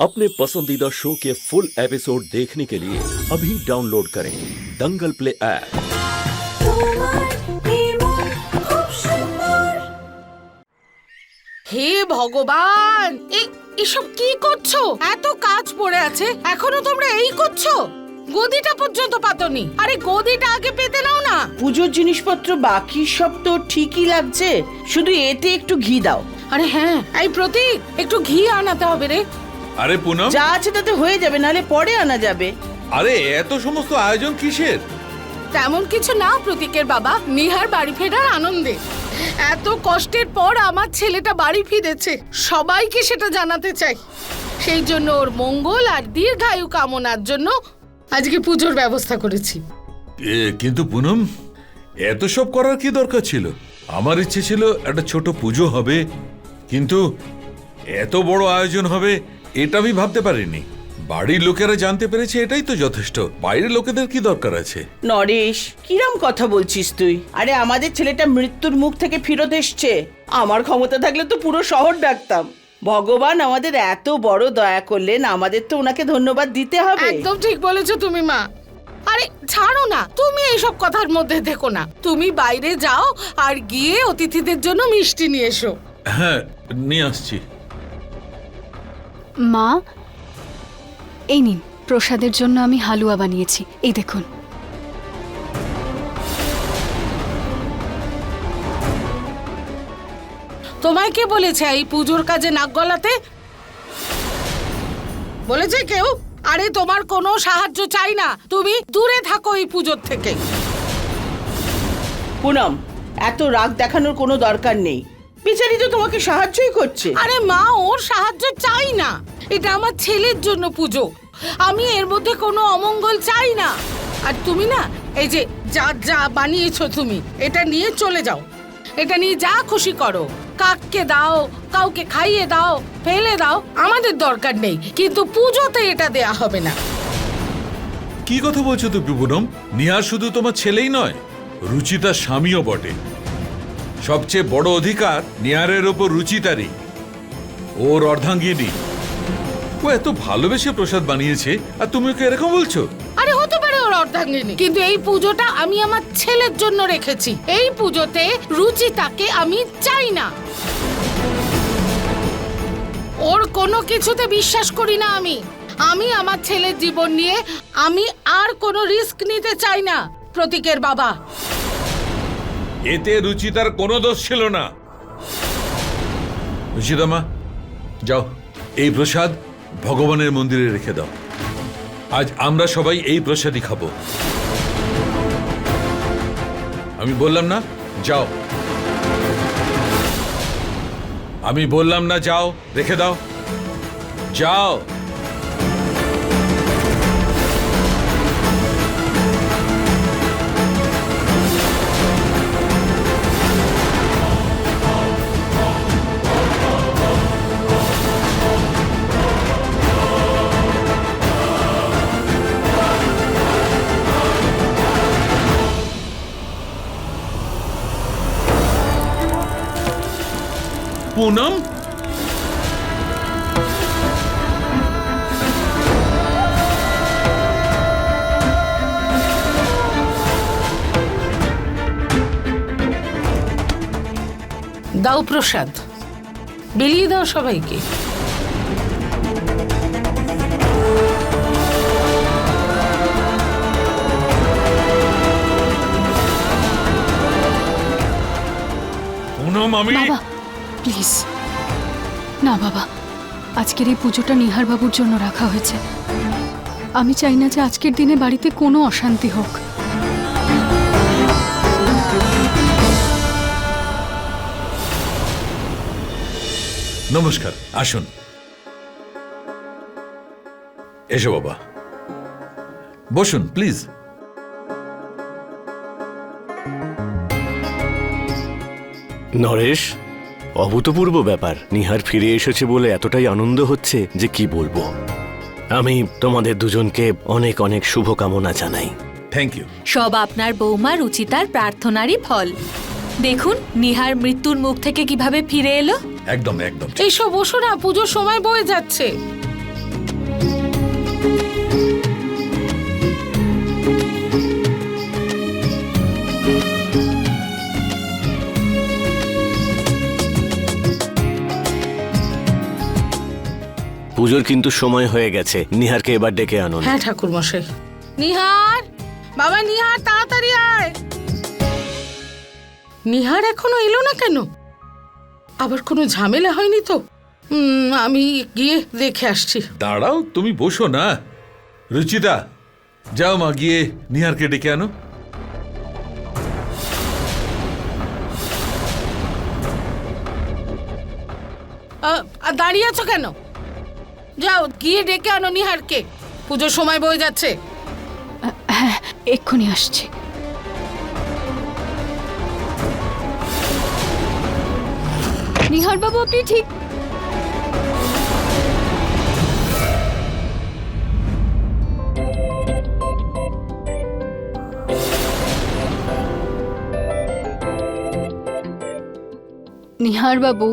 अपने पसंदीदा शो के फुल एपिसोड देखने के लिए अभी डाउनलोड करें दंगल प्ले ऐप তোমার নির্মল খুব সুন্দর হে ভগবান এ- এসব কি করছো এত কাজ পড়ে আছে এখনো তোমরা এই করছো গদিটা পর্যন্ত পাতনি আরে গদিটা আগে পেতে নাও না পুজোর জিনিসপত্র বাকি সব তো ঠিকই লাগছে শুধু এতে একটু ঘি দাও আরে হ্যাঁ এই প্রতীক একটু ঘি আনাতে হবে রে আরে পুনম। যা আছে তাতে হয়ে যাবে নাহলে পরে আনা যাবে। আরে এত সমস্ত আয়োজন কিসের? তেমন কিছু না প্রতীকের বাবা নিহার বাড়ি ফেরার আনন্দে। এত কষ্টের পর আমার ছেলেটা বাড়ি ফিরেছে সবাইকে সেটা জানাতে চাই। সেই জন্য ওর মঙ্গল আর দীর্ঘায়ু কামনার জন্য আজকে পুজোর ব্যবস্থা করেছি। এ, কিন্তু পুনম এত সব করার কি দরকার ছিল? আমার ইচ্ছে ছিল একটা ছোট পুজো হবে কিন্তু এত বড় আয়োজন হবে এটা আমি ভাবতে পারিনি। বাড়ির লোকেরা জানতে পেরেছে এটাই তো যথেষ্ট। বাইরের লোকেদের কি দরকার আছে? নরেশ কিরম কথা বলছিস তুই? আরে আমাদের ছেলেটা মৃত্যুর মুখ থেকে ফিরত এসছে। আমার ক্ষমতা থাকলে তো পুরো শহর ডাকতাম। ভগবান আমাদের এত বড় দয়া করলেন আমাদের তো ওনাকে ধন্যবাদ দিতে হবে। একদম ঠিক বলেছ তুমি মা। আরে ছাড়ো না। তুমি এইসব কথার মধ্যে দেখো না। তুমি বাইরে যাও আর গিয়ে অতিথিদের জন্য মিষ্টি নিয়ে এসো। হ্যাঁ নিয়ে আসছি। মা? এই নিন প্রসাদের জন্য আমি হালুয়া বানিয়েছি। এই দেখুন। তোমায় কে বলেছে এই পুজোর কাজে নাক গলাতে? বলেছে কেউ? আরে তোমার কোনো সাহায্য চাই না। তুমি দূরে থাকো এই পুজোর থেকে। পুনম এত রাগ দেখানোর কোনো দরকার নেই। বিচারি তো তোমাকে সাহায্যই করছে। আরে মা ওর সাহায্য চাই না। এটা আমার ছেলের জন্য পুজো। আমি এর মধ্যে কোনো অমঙ্গল চাই না। আর তুমি না এই যে যা যা বানিয়েছো তুমি এটা নিয়ে চলে যাও। এটা নিয়ে যা খুশি করো। কাককে দাও কাউকে খাইয়ে দাও ফেলে দাও আমাদের দরকার নেই। কিন্তু পুজোতে এটা দেয়া হবে না। কি কথা বলছো তুমি পুনম? নিহার শুধু তোমার ছেলেই নয় রুচিতা স্বামীও বটে। সবচেয়ে বড় অধিকার নিহারের ওপর রুচিতারই ওর অর্ধাঙ্গিনী। ও এত ভালোবেসে প্রসাদ বানিয়েছে, আর তুমি ওকে এরকম বলছো? আরে, হতে পারে ওর অর্ধাঙ্গিনী, কিন্তু এই পুজোটা আমি আমার ছেলের জন্য রেখেছি। এই পুজোতে রুচিতাকে আমি চাই না। ওর কোনো কিছুতে বিশ্বাস করি না আমি। আমি আমার ছেলের জীবন নিয়ে আমি আর কোনো রিস্ক নিতে চাই না। প্রতীকের বাবা। এতে রুচিতার কোনো দোষ ছিল না। রুচিতা মা যাও, এই প্রসাদ ভগবানের মন্দিরে রেখে দাও। আজ আমরা সবাই এই প্রসাদই খাব। আমি বললাম না, যাও। আমি বললাম না, যাও, রেখে দাও। যাও। পুনম? দাও প্রসাদ। বিলিয়ে দাও সবাইকে। পুনম আমি বাবা প্লিজ। না বাবা। আজকের এই পুজোটা নিহার বাবুর জন্য রাখা হয়েছে। আমি চাই না যে আজকের দিনে বাড়িতে কোনো অশান্তি হোক। নমস্কার আসুন। এসো বাবা। বসুন প্লিজ। নরেশ অভূতপূর্ব ব্যাপার। নিহার ফিরে এসেছে বলে এতটাই আনন্দ হচ্ছে যে কি বলব। আমি তোমাদের দুজনকে অনেক অনেক শুভকামনা জানাই। থ্যাংক ইউ সব আপনার বৌমা রুচিতার প্রার্থনারই ফল। দেখুন নিহার মৃত্যুর মুখ থেকে কীভাবে ফিরে এলো। একদম একদম। এইসব বসো না পুজোর সময় বয়ে যাচ্ছে। পুজোর কিন্তু সময় হয়ে গেছে। নিহারকে এবার ডেকে আনুন। হ্যাঁ ঠাকুর মশাই নিহার! বাবা নিহার তাড়াতাড়ি আয়! নিহার এখনও এলো না কেন? আবার কোনো ঝামেলা হয়নি তো? উম, আমি গিয়ে দেখে আসছি। দাঁড়াও তুমি বসো না। রুচিতা যাও মা গিয়ে নিহারকে ডেকে আনো। আর দাঁড়িয়ে আছো কেন? যাও, গিয়ে ডেকে আনো নিহারকে। পুজোর সময় বয়ে যাচ্ছে। হ্যাঁ এক্ষুনি আসছে। নিহার বাবু আপনি ঠিক নিহার বাবু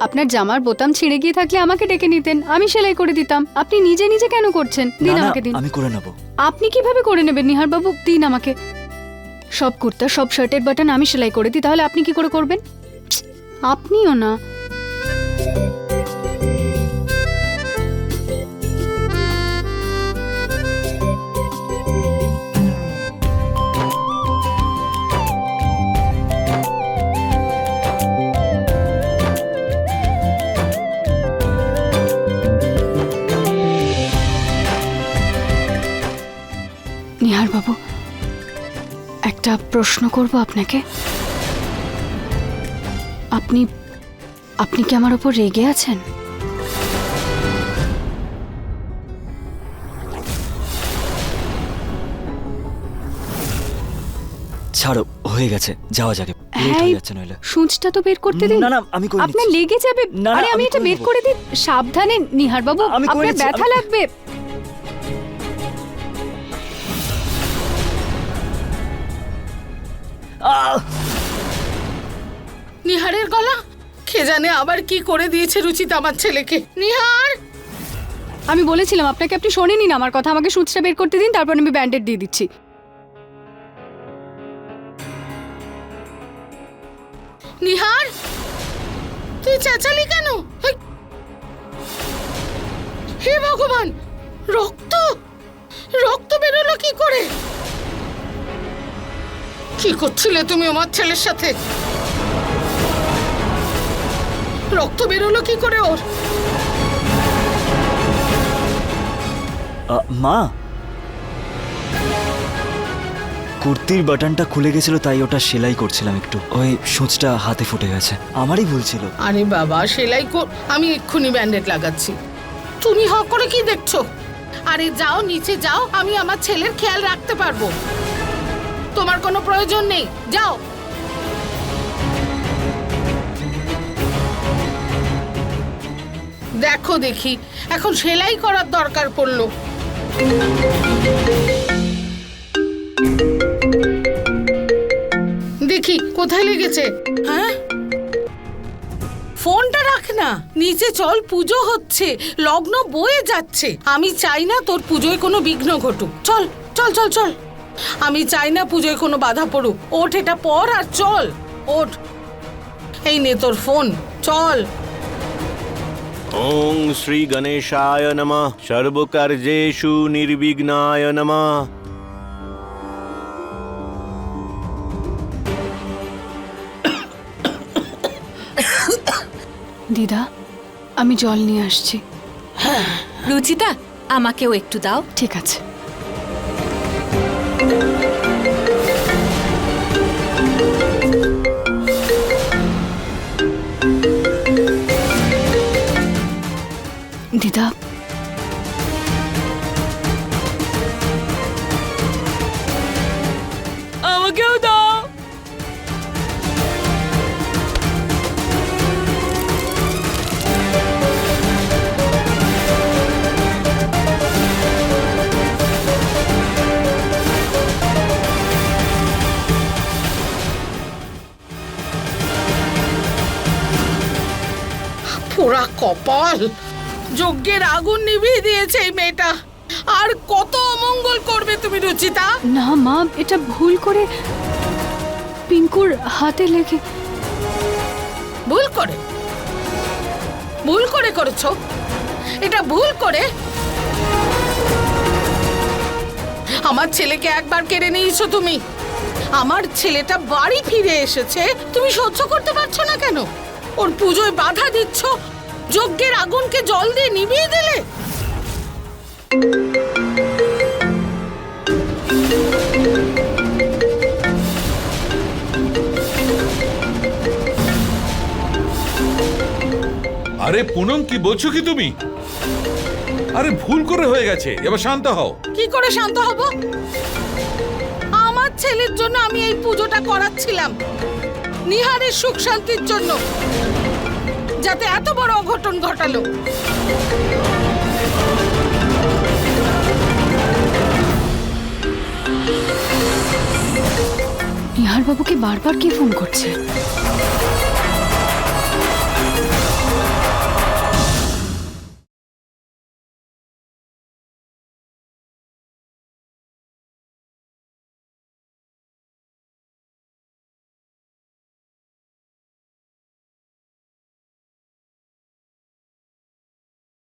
আপনার জামার বোতাম ছিঁড়ে গিয়ে থাকলে আমাকে ডেকে নিতেন। আমি সেলাই করে দিতাম। আপনি নিজে নিজে কেন করছেন? দিন আমাকে দিন। আমি করে নেব। আপনি কীভাবে করে নেবেন নিহার বাবু দিন আমাকে। সব কুর্তা সব শার্টের বাটন আমি সেলাই করে দিই তাহলে আপনি কি করে করবেন? আপনিও না। নিহার বাবু একটা প্রশ্ন করব আপনাকে। আপনি আপনি কি আমার ওপর রেগে আছেন? ছাড়ো হয়ে গেছে যাওয়া যাকে লেট হ্যাঁ যাচ্ছে নইলে। সূঁচটা তো বের করতে দিন। না, না, আমি করে আপনার লেগে যাবে। আরে আমি এটা বের করে দিন সাবধানে নিহার বাবু আপনার ব্যথা লাগবে। নিহারের গলা? কে জানে আবার কি করে দিয়েছে রুচিতা আমার ছেলেকে। নিহার! আমি বলেছিলাম আপনাকে আপনি শোনেনি না আমার কথা। আমাকে সূচটা বের করতে দিন তারপর আমি ব্যান্ডেড দিয়ে দিচ্ছি। নিহার! তুই চেঁচালি কেন? হে ভগবান! রক্ত! রক্ত বেরোলো কি করে? কি করছিলে তুমি আমার ছেলের সাথে? রক্ত বেরোলো কি করে ওর? মা? কুর্তির বাটনটা খুলে গেছিল তাই ওটা সেলাই করছিলাম একটু। ওই সূচটা হাতে ফুটে গেছে। আমারই ভুল ছিল। আরে বাবা সেলাই কর আমি এক্ষুনি ব্যান্ডেড লাগাচ্ছি। তুমি হ করে কি দেখছ? আরে যাও নিচে যাও আমি আমার ছেলের খেয়াল রাখতে পারব। তোমার কোনো প্রয়োজন নেই। যাও। দেখো দেখি, এখন সেলাই করার দরকার পড়ল। দেখি, কোথায় লেগেছে? হ্যাঁ? ফোনটা রাখ না, নিচে চল, পুজো হচ্ছে, লগ্ন বয়ে যাচ্ছে। আমি চাই না তোর পুজোয় কোনো বিঘ্ন ঘটুক। চল চল চল চল। আমি চাই না পুজোয় কোনো বাধা পড়ুক। ওঠ এটা পর আর চল। ওঠ। এই নে তোর ফোন চল। ওং শ্রী গণেশায় নমঃ। সর্বকার্যেষু নির্বিঘ্নায় নমঃ। দিদা আমি জল নিয়ে আসছি। রুচিতা আমাকেও একটু দাও। ঠিক আছে। কপাল। যজ্ঞের আগুন নিভিয়ে দিয়েছে এই মেয়েটা। আর কত অমঙ্গল করবে তুমি রুচিতা? না মা এটা ভুল করে পিঙ্কুর হাতে লেগে ভুল করে? ভুল করে করেছ? এটা ভুল করে? আমার ছেলেকে একবার কেড়ে নিয়েছো তুমি। আমার ছেলেটা বাড়ি ফিরে এসেছে। তুমি সহ্য করতে পারছ না কেন? ওর পুজোয় বাধা দিচ্ছ যজ্ঞের আগুনকে জল দিয়ে নিভিয়ে দিলে? আরে পুনম কি বলছো কি তুমি? আরে ভুল করে হয়ে গেছে এবার শান্ত হও। কি করে শান্ত হব? আমার ছেলের জন্য আমি এই পুজোটা করাচ্ছিলাম। নিহারের সুখ শান্তির জন্য। যাতে এত বড় অঘটন ঘটালো। নিহার বাবুকে বারবার কে ফোন করছে?